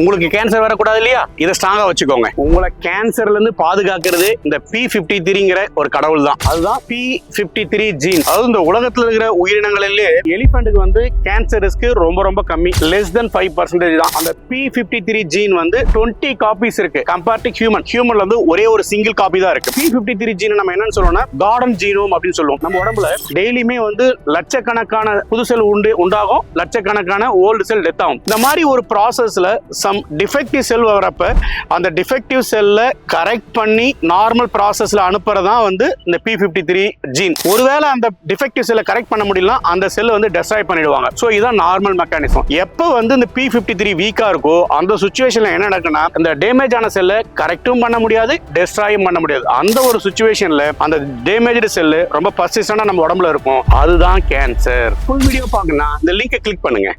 உங்களுக்கு கேன்சர் வரக்கூடாது இல்லையா? இதை ஸ்ட்ராங்கா வச்சுக்கோங்க. உங்களை கேன்சர்ல இருந்து பாதுகாக்கிறது இந்த பி பிப்டி த்ரீங்கிற ஒரு கடவுள் தான். அதுதான் பி பிப்டி த்ரீ ஜீன் அதாவது இந்த உலகத்துல இருக்கிற உயிரினங்களிலே எலிஃபென்ட்டுக்கு வந்து கேன்சர் ரிஸ்க் ரொம்ப ரொம்ப கம்மி. லெஸ் தென் ஃபைவ் பர்சன்டேஜ் தான். அந்த பி பிப்டி த்ரீ ஜீன் வந்து டுவெண்ட்டி காப்பீஸ் இருக்கு. கம்பேர்ட் டு ஹியூமன் ஹியூமன்ல வந்து ஒரே ஒரு சிங்கிள் காப்பி தான் இருக்கு. பி பிப்டி த்ரீ ஜீன் நம்ம என்னன்னு சொல்லுவோம்னா கார்டன் ஜீனோம் அப்படின்னு சொல்லுவோம். நம்ம உடம்புல டெய்லியுமே வந்து லட்சக்கணக்கான புது செல் உண்டு உண்டாகும். லட்சக்கணக்கான ஓல்டு செல் டெத் ஆகும். இந்த மாதிரி ஒரு ப்ராசஸ்ல சம் டிஃபெக்டிவ் செல் வரப்ப அந்த டிஃபெக்டிவ் செல்ல கரெக்ட் பண்ணி நார்மல் ப்ராசஸ்ல அனுப்புறதான் வந்து இந்த பி பிப்டி த்ரீ ஜீன் ஒருவேளை அந்த டிஃபெக்டிவ் செல்லை கரெக்ட் பண்ண முடியல அந்த செல்லை வந்து டெஸ்ட்ராய் பண்ணிடுவாங்க. ஸோ இதுதான் நார்மல் மெக்கானிசம் எப்போ வந்து இந்த பி பிப்டி த்ரீ வீக்கா இருக்கோ அந்த சுச்சுவேஷன்ல என்ன நடக்குன்னா இந்த டேமேஜ் ஆன செல்லை கரெக்டும் பண்ண முடியாது டெஸ்ட்ராயும் பண்ண முடியாது. அந்த ஒரு சுச்சுவேஷன்ல அந்த டேமேஜ்டு செல்லு ரொம்ப பர்சிஸ்டண்டா நம்ம உடம்புல இருக்கும். அதுதான் கேன்சர் ஃபுல் வீடியோ பார்க்கணும்னா இந்த லிங்கை கிளிக் பண்ணுங்க.